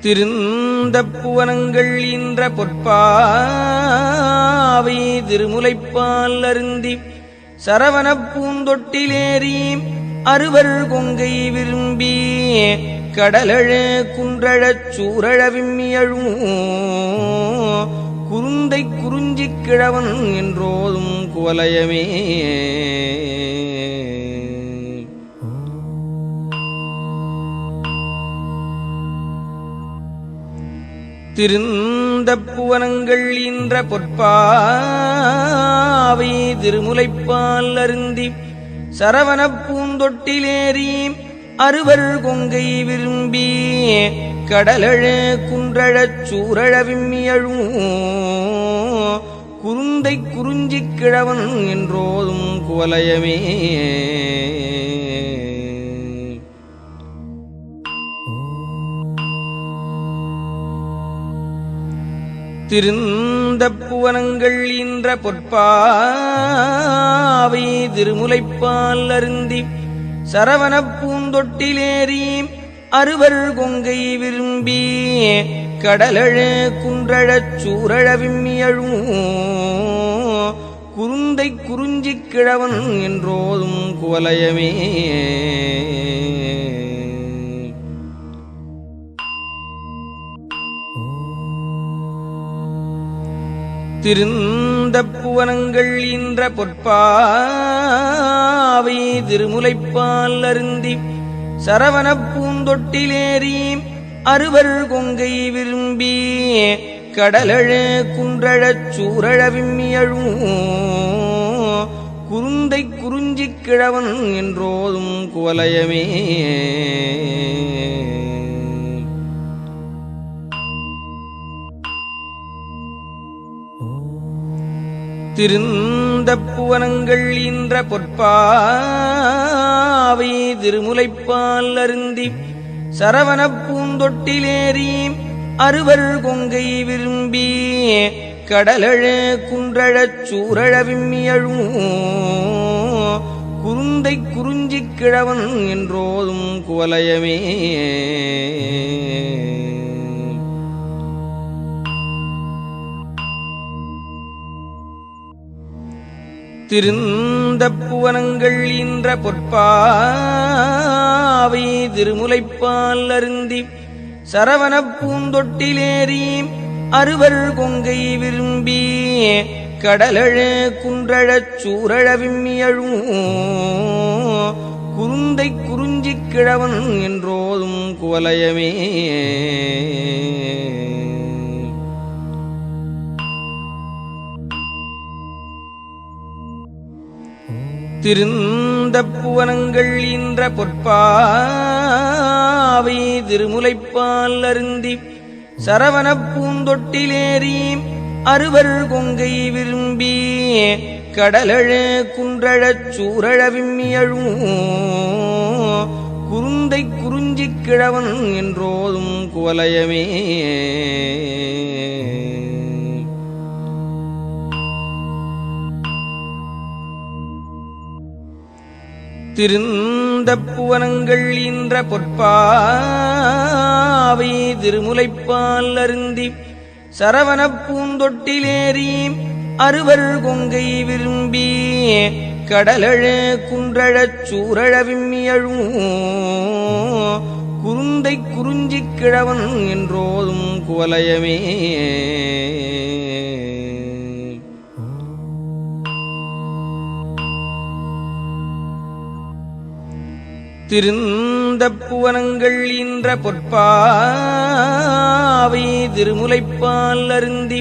திருந்த புவனங்கள் இன்ற பொற்பாவை திருமுலைப்பால் அருந்தி சரவண பூந்தொட்டிலேறி அறுவர் கொங்கை விரும்பி கடலழ குன்றழச் சூரழ விம்மியழும் குருந்தை குறிஞ்சிக் கிழவன் என்றோதும் குவலயமே. திருந்த புவனங்கள் இன்ற பொற்பாவை திருமுலைப்பால் அருந்தி சரவண பூந்தொட்டிலேறி அறுவர் கொங்கை விரும்பி கடலழு குன்றழச் சூரழ விம்மியழும் குருந்தை குறிஞ்சிக் கிழவன் என்றோதும் குவலயமே. திருந்த புவனங்கள் ஈன்ற பொற்பாவை திருமுலைப்பால் அருந்தி சரவண பூந்தொட்டிலேறி அறுவர் கொங்கை விரும்பி கடலழ குன்றழச் சூரழ விம்மியழும் குருந்தை குறிஞ்சிக் கிழவன் என்றோதும் குவலயமே. திருந்த புவனங்கள் இன்ற பொற்பாவை திருமுலைப்பால் அருந்தி சரவண பூந்தொட்டிலேறி அறுவர் கொங்கை விரும்பி கடலழு குன்றழச் சூரழ விம்மியழும் குருந்தை குறிஞ்சிக் கிழவன் என்றோதும் குவலயமே. திருந்த புவனங்கள் இன்ற பொற்பாவை திருமுலைப்பால் அருந்தி சரவண பூந்தொட்டிலேறி அறுவர் கொங்கை விரும்பி கடலழ குன்றழச் சூரழ விம்மியழும் குருந்தை குறிஞ்சிக் கிழவன் என்றோதும் குவலயமே. திருந்த புவனங்கள் ஈன்ற பொற்பாவை திருமுலைப்பால் அருந்தி சரவண பூந்தொட்டிலேறி அறுவர் கொங்கை விரும்பி கடலழ குன்றழச் சூரழ விம்மியழும் குருந்தை குறிஞ்சிக் கிழவன் என்றோதும் குவலயமே. திருந்த புவனங்கள் இன்ற பொற்பாவை திருமுலைப்பால் அருந்தி சரவண பூந்தொட்டிலேறி அறுவர் கொங்கை விரும்பி கடலழு குன்றழச் சூரழ விம்மியழும் குருந்தை குறிஞ்சிக் கிழவன் என்றோதும் குவலயமே. திருந்த புவனங்கள் இன்ற பொற்பாவை திருமுலைப்பால் அருந்தி சரவணப் பூந்தொட்டிலேறி அறுவர் கொங்கை விரும்பி கடலழ குன்றழச் சூரழ விம்மியழும் குருந்தை குறிஞ்சிக் கிழவன் என்றோதும் குவலயமே. திருந்த புவனங்கள் இன்ற பொற்பாவை திருமுலைப்பால் அருந்தி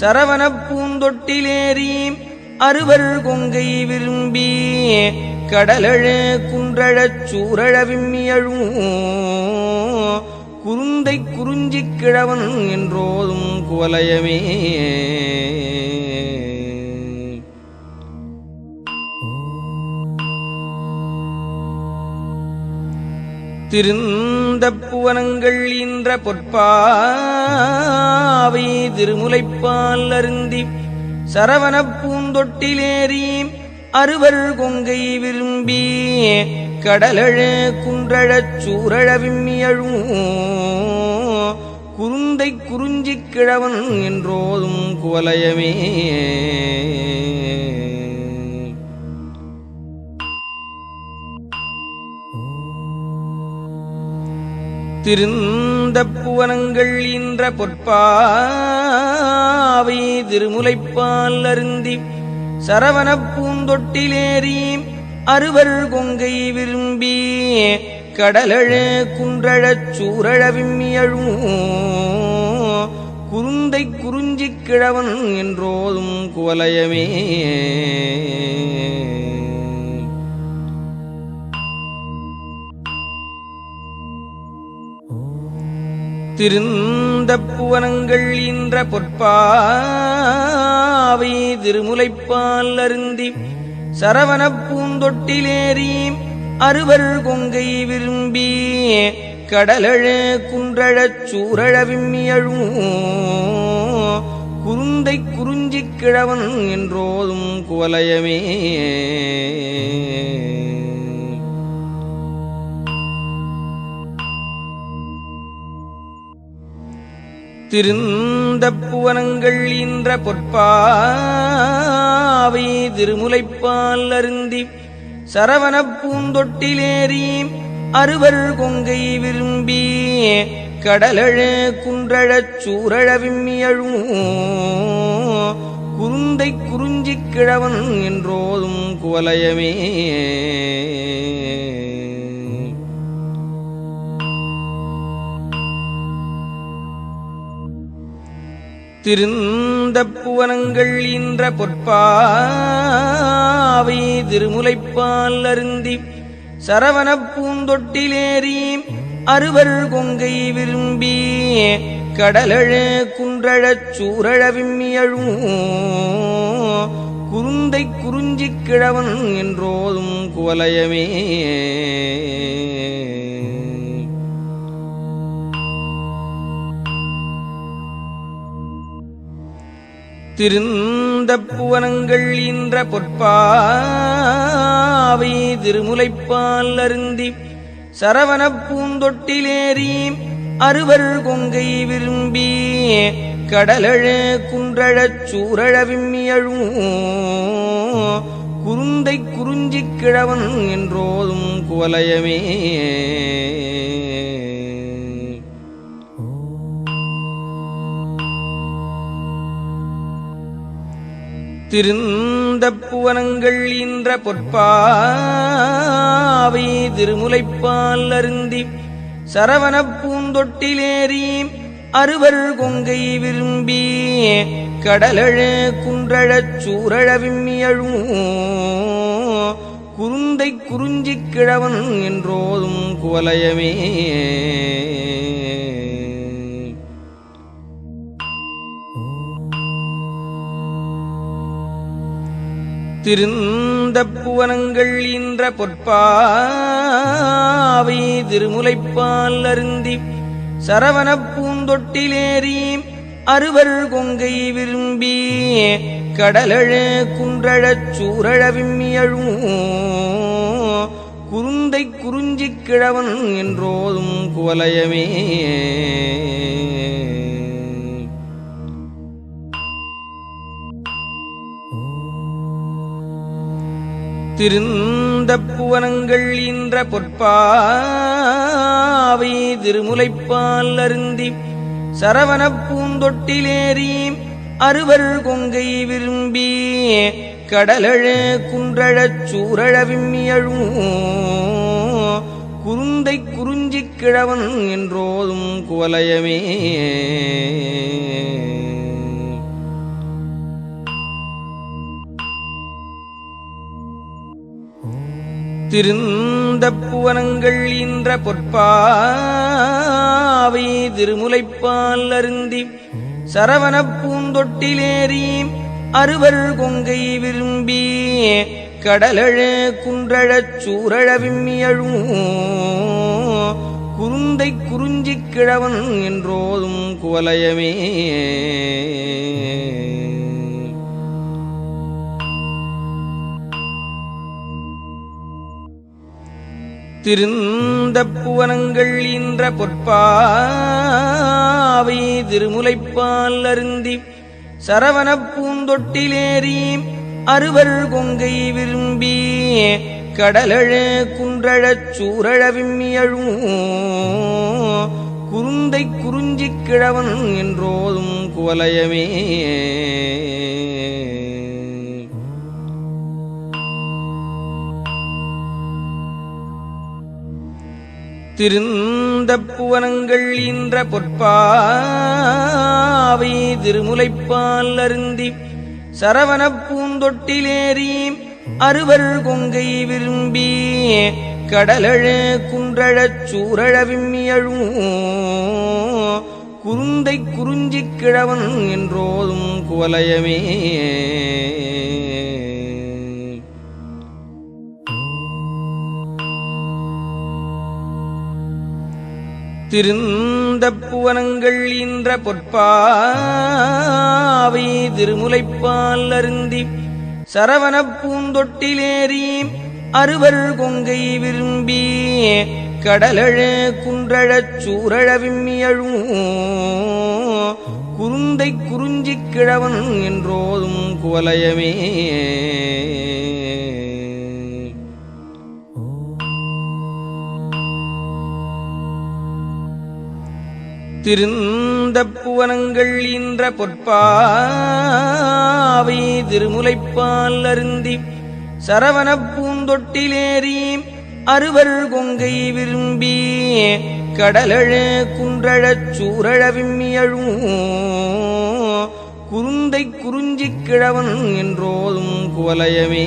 சரவண பூந்தொட்டிலேறி அறுவர் கொங்கை விரும்பி கடலழ குன்றழச் சூரழ விம்மியழும் குருந்தை குறிஞ்சிக் கிழவன் என்றோதும் குவலயமே. திருந்த புவனங்கள் இன்ற பொற்பாவை திருமுலைப்பால் அருந்தி சரவண பூந்தொட்டிலேறி அறுவர் கொங்கை விரும்பி கடலழ குன்றழச் சூரழ விம்மியழும் குருந்தை குறிஞ்சிக் கிழவன் என்றோதும் குவலயமே. திருந்த புவனங்கள் இன்ற பொற்பாவை திருமுலைப்பால் அருந்தி சரவணப் பூந்தொட்டிலேறி அறுவர் கொங்கை விரும்பி கடலழ குன்றழச் சூரழ விம்மியழும் குருந்தை குறிஞ்சிக் கிழவன் என்றோதும் குவலயமே. திருந்த புவனங்கள் இன்ற பொற்பாவை திருமுலைப்பால் அருந்தி சரவண பூந்தொட்டிலேறி அறுவர் கொங்கை விரும்பி கடலழ குன்றழச் சூரழ விம்மியழும் குருந்தை குறிஞ்சிக் கிழவன் என்றோதும் குவலயமே. திருந்த புவனங்கள் இன்ற பொற்பாவை திருமுலைப்பால் அருந்தி சரவண பூந்தொட்டிலேறி அறுவர் கொங்கை விரும்பி கடலழு குன்றழச் சூரழ விம்மியழும் குருந்தை குறிஞ்சிக் கிழவன் என்றோதும் குவலயமே. திருந்த புவனங்கள் இன்ற பொற்பாவை திருமுலைப்பால் அருந்தி சரவண பூந்தொட்டிலேறி அறுவர் கொங்கை விரும்பி கடலழு குன்றழச் சூரழ விம்மியழும் குருந்தை குறிஞ்சிக் கிழவன் என்றோதும் குவலயமே. திருந்த புவனங்கள் இன்ற பொற்பாவை திருமுலைப்பால் அருந்தி சரவண பூந்தொட்டிலேறி அறுவர் கொங்கை விரும்பி கடலழ குன்றழச் சூரழ விம்மியழும் குருந்தை குறிஞ்சிக் கிழவன் என்றோதும் குவலயமே. திருந்த புவனங்கள் இன்ற பொற்பாவை திருமுலைப்பால் அருந்தி சரவண பூந்தொட்டிலேறி அறுவர் கொங்கை விரும்பி கடலழ குன்றழச் சூரழ விம்மியழும் குருந்தை குறிஞ்சிக் கிழவன் என்றோதும் குவலயமே. திருந்த புவனங்கள் ஈன்ற பொற்பாவை திருமுலைப்பால் அருந்தி சரவண பூந்தொட்டிலேறி அறுவர் கொங்கை விரும்பி கடலழு குன்றழச் சூரழ விம்மியழும் குருந்தை குறிஞ்சிக் கிழவன் என்றோதும் குவலயமே. திருந்த புவனங்கள் ஈன்ற பொற்பாவை திருமுலைப்பால் அருந்தி சரவண பூந்தொட்டிலேறி அறுவர் கொங்கை விரும்பி கடலழ குன்றழச் சூரழ விம்மியழும் குருந்தை குறிஞ்சிக் கிழவன் என்றோதும் குவலயமே. திருந்த புவனங்கள் இன்ற பொற்பாவை திருமுலைப்பால் அருந்தி சரவண பூந்தொட்டிலேறி அறுவர் கொங்கை விரும்பி கடலழு குன்றழச் சூரழ விம்மியழும் குருந்தை குறிஞ்சிக் கிழவன் என்றோதும் குவலயமே. திருந்த புவனங்கள் இன்ற பொற்பாவை திருமுலைப்பால் அருந்தி சரவணப் பூந்தொட்டிலேறி அறுவர் கொங்கை விரும்பி கடலழ குன்றழச் சூரழ விம்மியழும் குருந்தை குறிஞ்சிக் கிழவன் என்றோதும் குவலயமே. திருந்த புவனங்கள் ஈன்ற பொற்பாவை திருமுலைப்பால் அருந்தி சரவண பூந்தொட்டிலேறி அறுவர் கொங்கை விரும்பி கடலழ குன்றழச் சூரழ விம்மியழும் குருந்தை குறிஞ்சிக் கிழவன் என்றோதும் குவலயமே. திருந்த புவனங்கள் இன்ற பொற்பாவை திருமுலைப்பால் அருந்தி சரவண பூந்தொட்டிலேறி அறுவர் கொங்கை விரும்பி கடலழ குன்றழச் சூரழ விம்மியழும் குருந்தை குறிஞ்சிக் கிழவன் என்றோதும் குவலயமே. திருந்த புவனங்கள் இன்ற பொற்பாவை திருமுலைப்பால் அருந்தி சரவண பூந்தொட்டிலேறி அறுவர் கொங்கை விரும்பி கடலழு குன்றழச் சூரழ விம்மியழும் குருந்தை குறிஞ்சிக் கிழவன் என்றோதும் குவலயமே.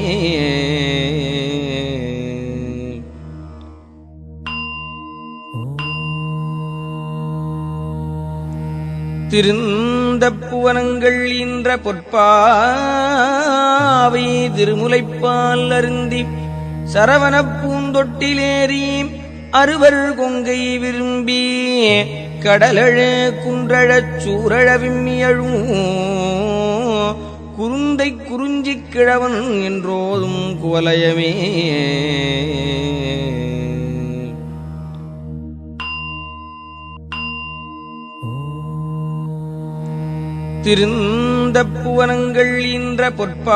திருந்த புவனங்கள் ஈன்ற பொற்பாவை திருமுலைப்பால் அருந்தி சரவண பூந்தொட்டிலேறி அறுவர் கொங்கை விரும்பி கடலழ குன்றழச் சூரழ விம்மியழும் குருந்தை குறிஞ்சிக் கிழவன் என்றோதும் குவலயமே. திருந்த புவனங்கள் இன்ற பொற்பாவை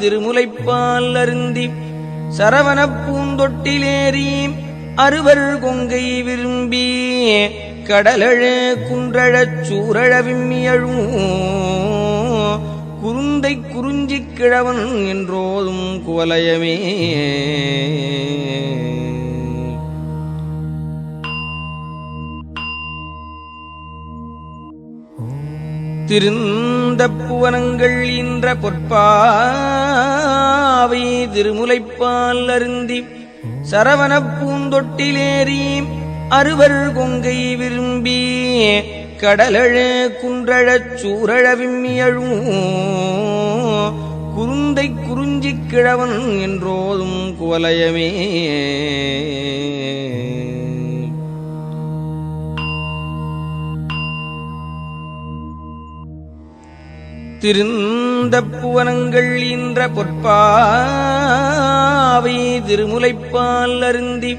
திருமுலைப்பால் அருந்தி சரவண பூந்தொட்டிலேறி அறுவர் கொங்கை விரும்பி கடலழு குன்றழச் சூரழ விம்மியழும் குருந்தை குறிஞ்சிக் கிழவன் என்றோதும் குவலயமே. திருந்த புவனங்கள் ஈன்ற பொற்பாவை திருமுலைப்பால் அருந்தி சரவண பூந்தொட்டிலேறி அறுவர் கொங்கை விரும்பி கடலழ குன்றழச் சூரழ விம்மியழும் குருந்தை குறிஞ்சிக் கிழவன் என்றோதும் குவலயமே. திருந்த புவனங்கள் ஈன்ற பொற்பாவை திருமுலைப்பால் அருந்தி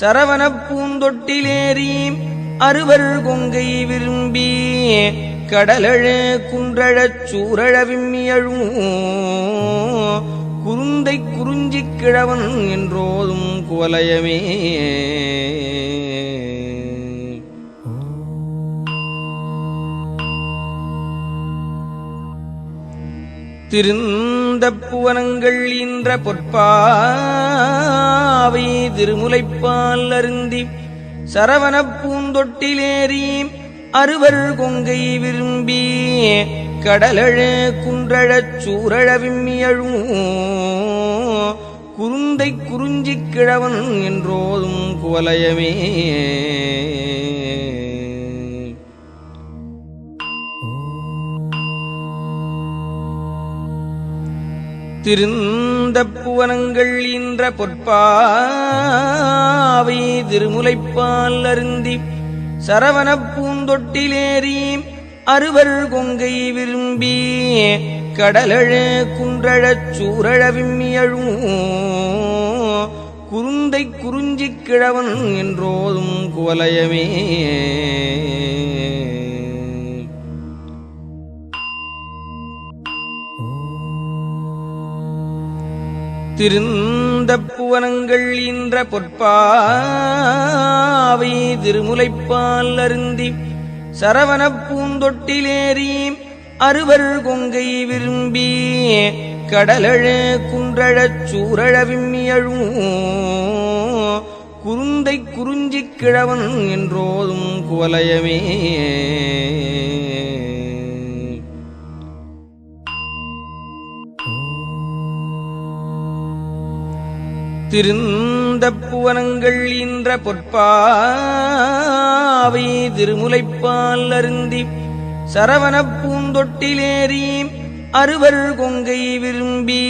சரவண பூந்தொட்டிலேறி அறுவர் கொங்கை விரும்பி கடலழ குன்றழச் சூரழ விம்மியழும் குருந்தை குறிஞ்சிக் கிழவன் என்றோதும் குவலயமே. திருந்த புவனங்கள் இன்ற பொற்பாவை திருமுலைப்பால் அருந்தி சரவண பூந்தொட்டிலேறி அறுவர் கொங்கை விரும்பி கடலழ குன்றழச் சூரழ விம்மியழும் குருந்தை குறிஞ்சிக் கிழவன் என்றோதும் குவலயமே. திருந்த புவனங்கள் இன்ற பொற்பாவை திருமுலைப்பால் அருந்தி சரவணப் பூந்தொட்டிலேறி அறுவர் கொங்கை விரும்பி கடலழு குன்றழச் சூரழ விம்மியழும் குருந்தை குறிஞ்சிக் கிழவன் என்றோதும் குவலயமே. திருந்த புவனங்கள் இன்ற பொற்பாவை திருமுலைப்பால் அருந்தி சரவண பூந்தொட்டிலேறி அறுவர் கொங்கை விரும்பி கடலழ குன்றழச் சூரழ விம்மியழும் குருந்தை குறிஞ்சிக் கிழவன் என்றோதும் குவலயமே. திருந்த புவனங்கள் இன்ற பொற்பாவை திருமுலைப்பால் அருந்தி சரவண பூந்தொட்டிலேறி அறுவர் கொங்கை விரும்பி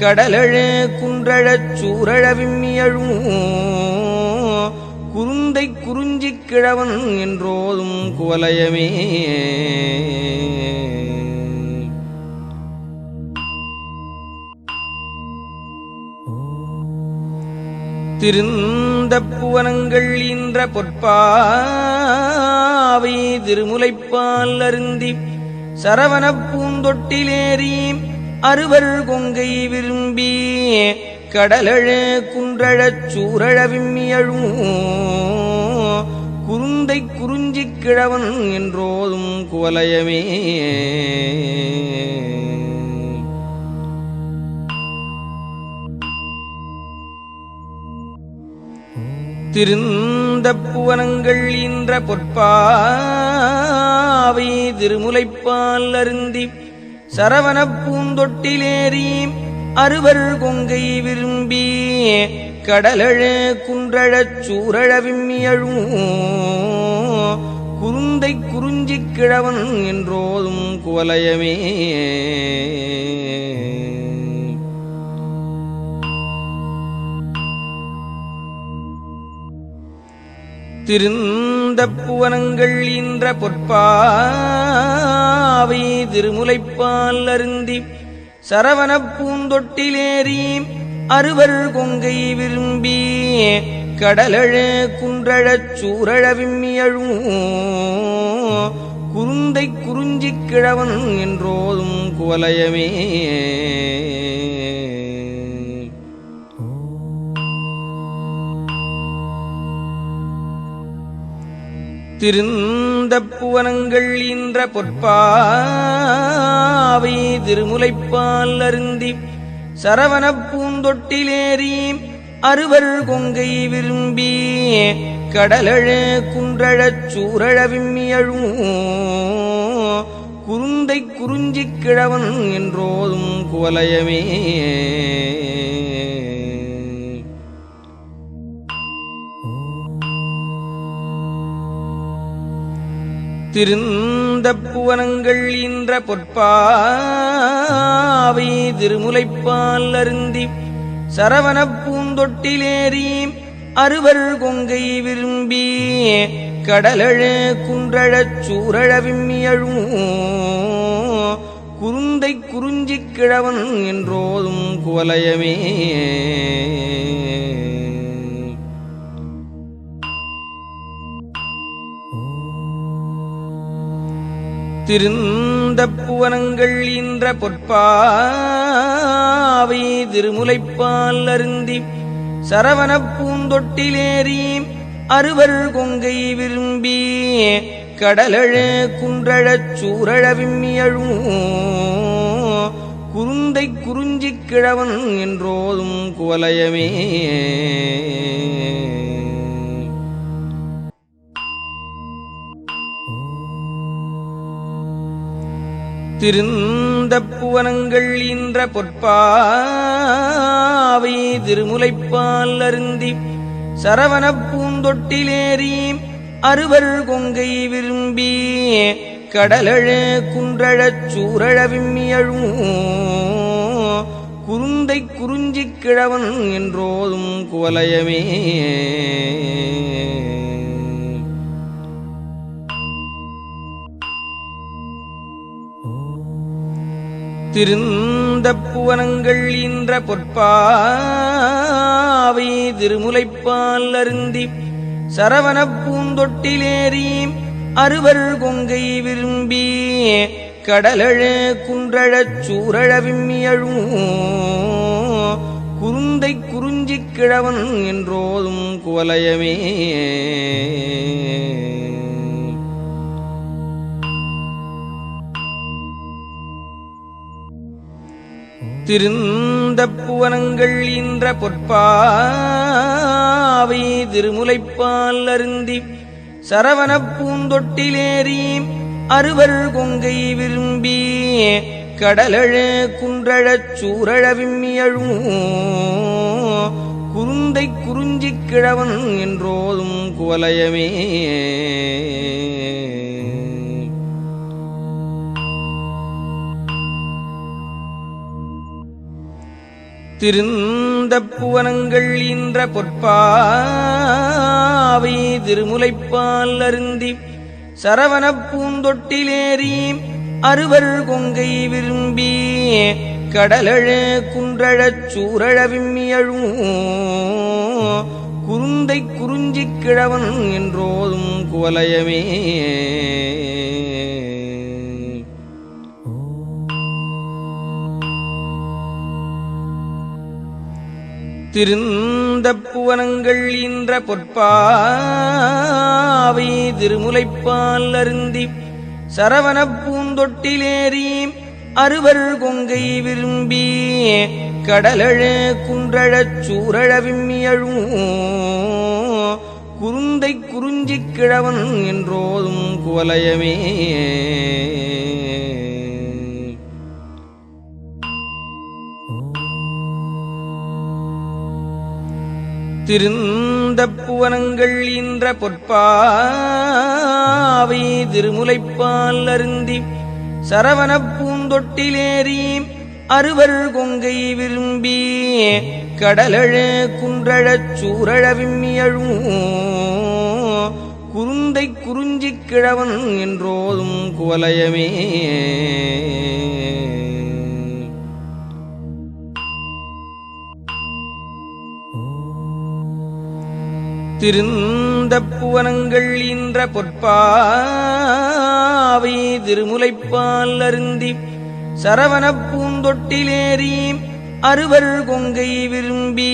கடலழ குன்றழச் சூரழ விம்மியழும் குருந்தை குறிஞ்சிக் கிழவன் என்றோதும் குவலயமே. திருந்த புவனங்கள் இன்ற பொற்பாவை திருமுலைப்பால் அருந்தி சரவண பூந்தொட்டிலேறி அறுவர் கொங்கை விரும்பி கடலழ குன்றழச் சூரழ விம்மியழும் குருந்தை குறிஞ்சிக் கிழவன் என்றோதும் குவலயமே. திருந்த புவனங்கள் ஈன்ற பொற்பாவை திருமுலைப்பால் அருந்தி சரவண பூந்தொட்டிலேறி அறுவர் கொங்கை விரும்பி கடலழ குன்றழச் சூரழ விம்மியழும் குருந்தை குறிஞ்சிக் கிழவன் என்றோதும் குவலயமே. திருந்த புவனங்கள் இன்ற பொற்பாவை திருமுலைப்பால் அருந்தி சரவண பூந்தொட்டிலேறி அறுவர் கொங்கை விரும்பி கடலழ குன்றழச் சூரழ விம்மியழும் குருந்தை குறிஞ்சிக் கிழவன் என்றோதும் குவலயமே. திருந்த புவனங்கள் இன்ற பொற்பாவை திருமுலைப்பால் அருந்தி சரவண பூந்தொட்டிலேறி அறுவர் கொங்கை விரும்பி கடலழு குன்றழச் சூரழ விம்மியழும் குருந்தை குறிஞ்சிக் கிழவன் என்றோதும் குவலயமே. திருந்த புவனங்கள் ஈன்ற பொற்பாவை திருமுலைப்பால் அருந்தி சரவண பூந்தொட்டிலேறி அறுவர் கொங்கை விரும்பி கடலழ குன்றழச் சூரழ விம்மியழும் குருந்தை குறிஞ்சிக் கிழவன் என்றோதும் குவலயமே. திருந்த புவனங்கள் ஈன்ற பொற்பாவை திருமுலைப்பால் அருந்தி சரவணப் பூந்தொட்டிலேறி அறுவர் கொங்கை விரும்பி கடலழ குன்றழச் சூரழ விம்மியழும் குருந்தை குறிஞ்சிக் கிழவன் என்றோதும் குவலயமே. திருந்த புவனங்கள் இன்ற பொற்பாவை திருமுலைப்பால் அருந்தி சரவண பூந்தொட்டிலேறி அறுவர் கொங்கை விரும்பி கடலழ குன்றழச் சூரழ விம்மியழும் குருந்தை குறிஞ்சிக் கிழவன் என்றோதும் குவலயமே. திருந்த புவனங்கள் ஈன்ற பொற்பாவை திருமுலைப்பால் அருந்தி சரவண பூந்தொட்டிலேறி அறுவர் கொங்கை விரும்பி கடலழ குன்றழச் சூரழ விம்மியழும் குருந்தை குறிஞ்சிக் கிழவன் என்றோதும் குவலயமே. திருந்தப்புவனங்கள் இன்ற பொற்பாவை திருமுலைப்பால் அருந்தி சரவண பூந்தொட்டிலேறி அறுவர் கொங்கை விரும்பி கடலழ குன்றழச் சூரழ விம்மியழும் குருந்தை குறிஞ்சிக் கிழவன் என்றோதும் குவலயமே. திருந்த புவனங்கள் இன்ற பொற்பாவை திருமுலைப்பால் அருந்தி சரவண பூந்தொட்டிலேறி அறுவர் கொங்கை விரும்பி கடலழு குன்றழச் சூரழ விம்மியழும் குருந்தை குறிஞ்சிக் கிழவன் என்றோதும் குவலயமே. திருந்தப்புவனங்கள் ஈன்ற பொற்பாவை திருமுலைப்பால் அருந்தி சரவண பூந்தொட்டிலேறி அறுவர் கொங்கை விரும்பி கடலழ குன்றழச் சூரழ விம்மியழும் குருந்தை குறிஞ்சிக் கிழவன் என்றோதும் குவலயமே. திருந்த புவனங்கள் இன்ற பொற்பாவை திருமுலைப்பால் அருந்தி சரவண பூந்தொட்டிலேறி அறுவர் கொங்கை விரும்பி கடலழ குன்றழச் சூரழ விம்மியழும் குருந்தை குறிஞ்சிக் கிழவன் என்றோதும் குவலயமே. திருந்தப்புவனங்கள் இன்ற பொற்பாவை திருமுலைப்பால் அருந்தி சரவண பூந்தொட்டிலேறி அறுவர் கொங்கை விரும்பி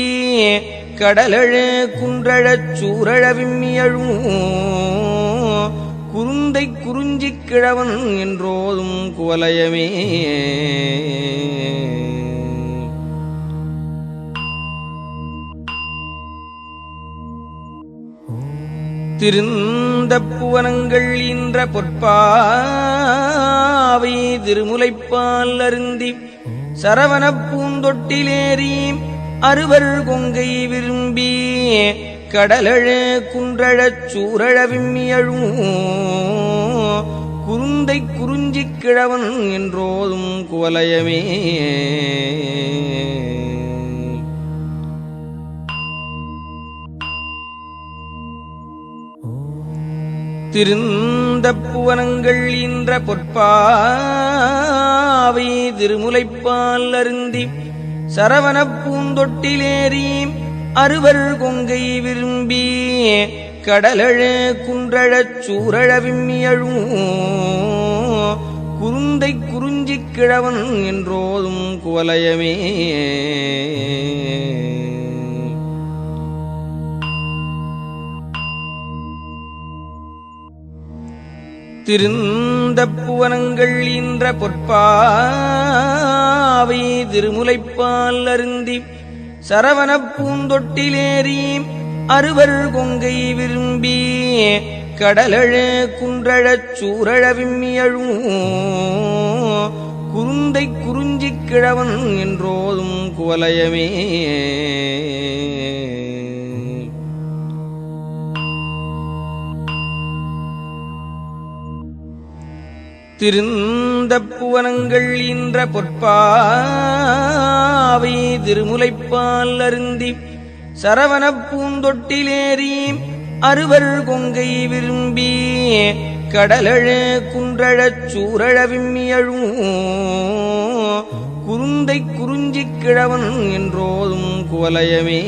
கடலழ குன்றழச் சூரழ விம்மியழும் குருந்தை குறிஞ்சிக் கிழவன் என்றோதும் குவலயமே. திருந்தப்புவனங்கள் இன்ற பொற்பாவை திருமுலைப்பால் அருந்தி சரவண பூந்தொட்டிலேறி அறுவர் கொங்கை விரும்பி கடலழ குன்றழச் சூரழ விம்மியழும் குருந்தை குறிஞ்சிக் கிழவன் என்றோதும் குவலயமே. திருந்த புவனங்கள் இன்ற பொற்பாவை திருமுலைப்பால் அருந்தி சரவண பூந்தொட்டிலேறி அறுவர் கொங்கை விரும்பி கடலழு குன்றழச் சூரழ விம்மியழும் குருந்தை குறிஞ்சிக் கிழவன் என்றோதும் குவலயமே. திருந்த புவனங்கள் இன்ற பொற்பாவை திருமுலைப்பால் அருந்தி சரவணப் பூந்தொட்டிலேறி அறுவர் கொங்கை விரும்பி கடலழு குன்றழச் சூரழ விம்மியழும் குருந்தை குறிஞ்சிக் கிழவன் என்றோதும் குவலயமே. திருந்தப்புவனங்கள் இன்ற பொற்பாவை திருமுலைப்பால் அருந்தி சரவண பூந்தொட்டிலேறி அறுவர் கொங்கை விரும்பி கடலழ குன்றழச் சூரழ விம்மியழும் குருந்தை குறிஞ்சிக் கிழவன் என்றோதும் குவலயமே.